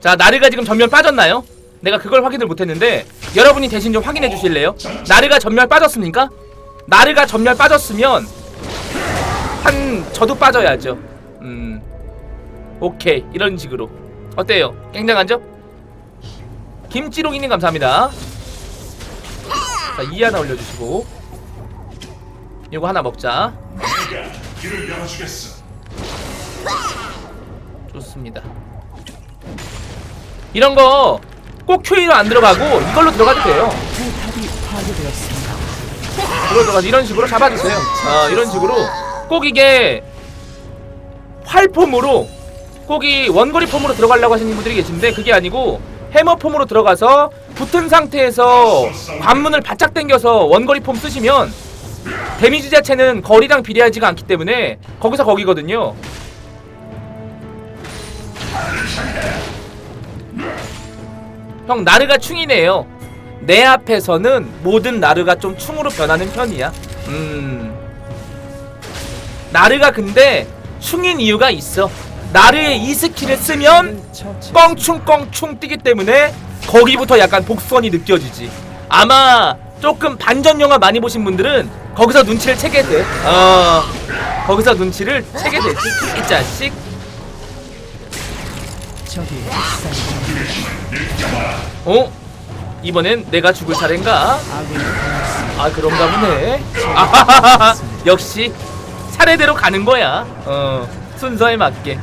자 나르가 지금 전멸 빠졌나요? 내가 그걸 확인을 못했는데 여러분이 대신 좀 확인해 주실래요? 나르가 전멸 빠졌습니까? 나르가 전멸 빠졌으면 한 저도 빠져야죠. 음 오케이 이런 식으로 어때요? 굉장하죠? 김찌롱이님 감사합니다. 자 이 하나 올려주시고 이거 하나 먹자. 좋습니다. 이런 거꼭 큐이로 안 들어가고 이걸로 들어가도 돼요. 이걸로 들어가 이런 식으로 잡아주세요. 어, 이런 식으로 꼭 이게 활폼으로 꼭 이 원거리 폼으로 들어가려고 하시는 분들이 계신데 그게 아니고 해머 폼으로 들어가서 붙은 상태에서 관문을 바짝 당겨서 원거리 폼 쓰시면 데미지 자체는 거리랑 비례하지가 않기 때문에 거기서 거기거든요. 형 나르가 충이네요. 내 앞에서는 모든 나르가 좀 충으로 변하는 편이야. 음. 나르가 근데 충인 이유가 있어. 나르의 이 스킬을 쓰면 껑충껑충 뛰기 때문에 거기부터 약간 복선이 느껴지지. 아마 조금 반전 영화 많이 보신 분들은 거기서 눈치를 채게 돼. 어. 거기서 눈치를 채게 되지. 이 자식. 어? 이번엔 내가 죽을 차례인가? 아 그런가 보네. 아하하하. 역시 차례대로 가는 거야. 어 순서에 맞게.